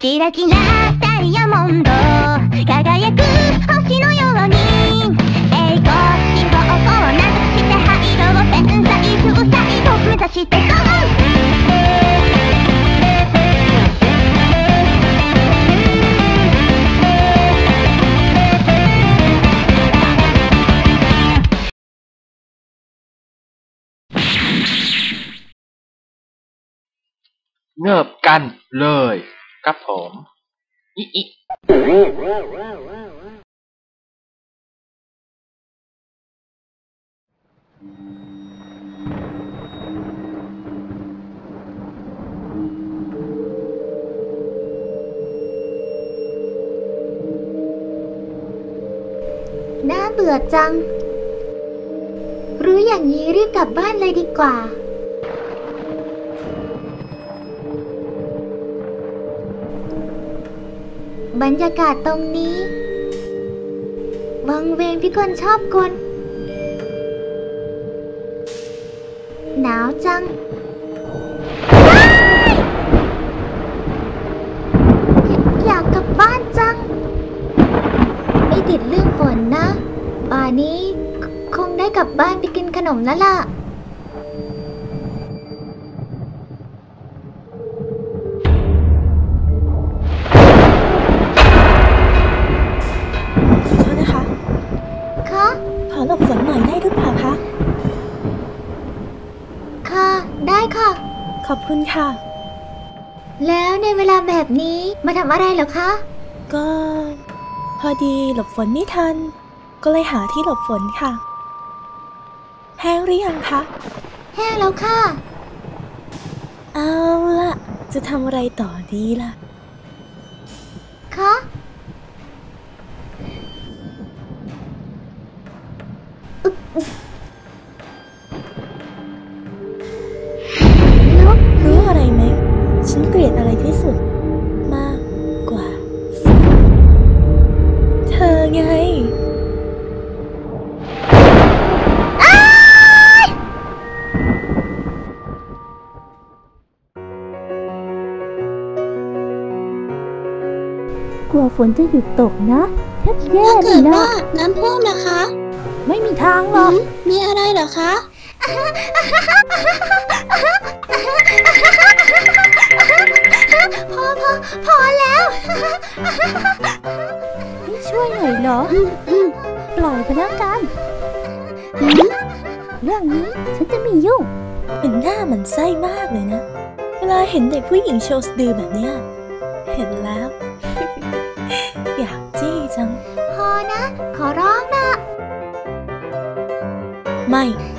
キラキラダイヤモンド輝く星のように栄光志望をなくして灰色を天才風彩を目指して GO! เงิบกันเลย ครับผมอิอิน่าเบื่อจัง รู้อย่างนี้รีบกลับบ้านเลยดีกว่า บรรยากาศตรงนี้ วังเวงพี่คนชอบกลหนาวจังอยากกลับบ้านจัง ไม่ติดเรื่องฝนนะ ป่านนี้คงได้กลับบ้านไปกินขนมแล้วล่ะ หลบฝนหน่อยได้หรือเปล่าคะ ค่ะ ได้ค่ะ ขอบคุณค่ะ แล้วในเวลาแบบนี้มาทำอะไรเหรอคะ ก็ พอดีหลบฝนไม่ทัน ก็เลยหาที่หลบฝนค่ะ แห้งหรือยังคะแห้งแล้วค่ะ เอาละจะทำอะไรต่อดีล่ะ คะ กลัวฝนจะหยุดตกนะแทบแย่ถ้าเลเกิยดนะว่าน้ำท่วมนะคะไม่มีทางหรอกมีอะไรเหรอคะ พอพอพอแล้ว ไม่ช่วยหน่อยเหรอปล่อยไปแล้วกันเรื่องนี้ฉันจะไมียุ่ง เป็นหน้าหมันไส้มากเลยนะ เวลาเห็นเด็กผู้หญิงโชว์สะดือแบบเนี้ย เห็นแล้ว จัง